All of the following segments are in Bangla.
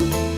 you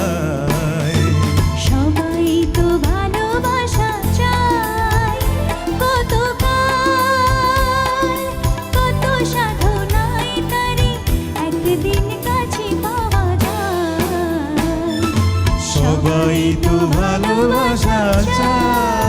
সবাই তো ভালোবাসা চায়।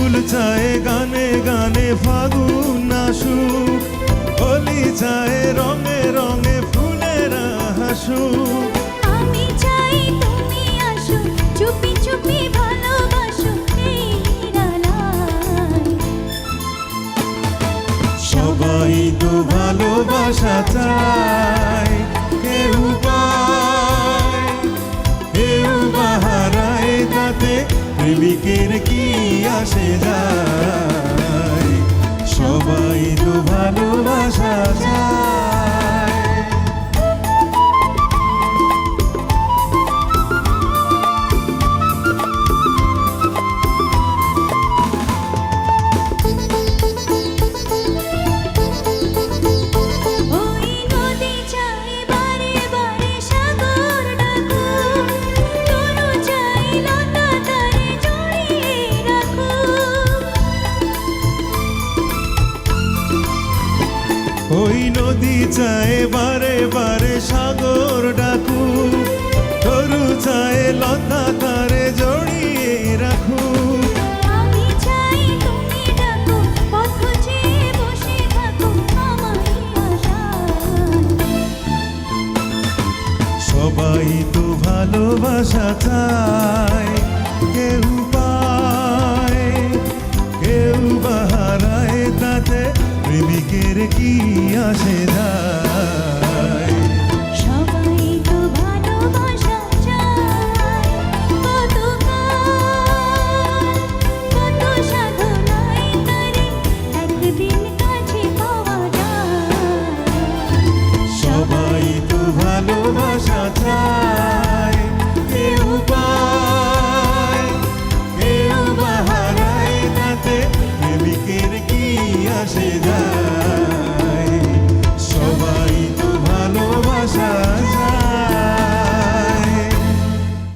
ফুল চায় গানে গানে ফাগুন আসুক হোলি চায় রঙে রঙে ফুলেরা হাসুক আমি চাই তুমি আসো চুপি চুপি ভালোবাসো সবাই তো ভালোবাসা চায় কেউ পায় কেউ বাহারায় তাতে প্রেমিকের কি আসে যায় ওই নদী চায় বারে বারে সাগর ডাকু। তরু চায় লতা তারে জড়িয়ে রাখু। সবাই তো ভালোবাসা চায় কেউ পায়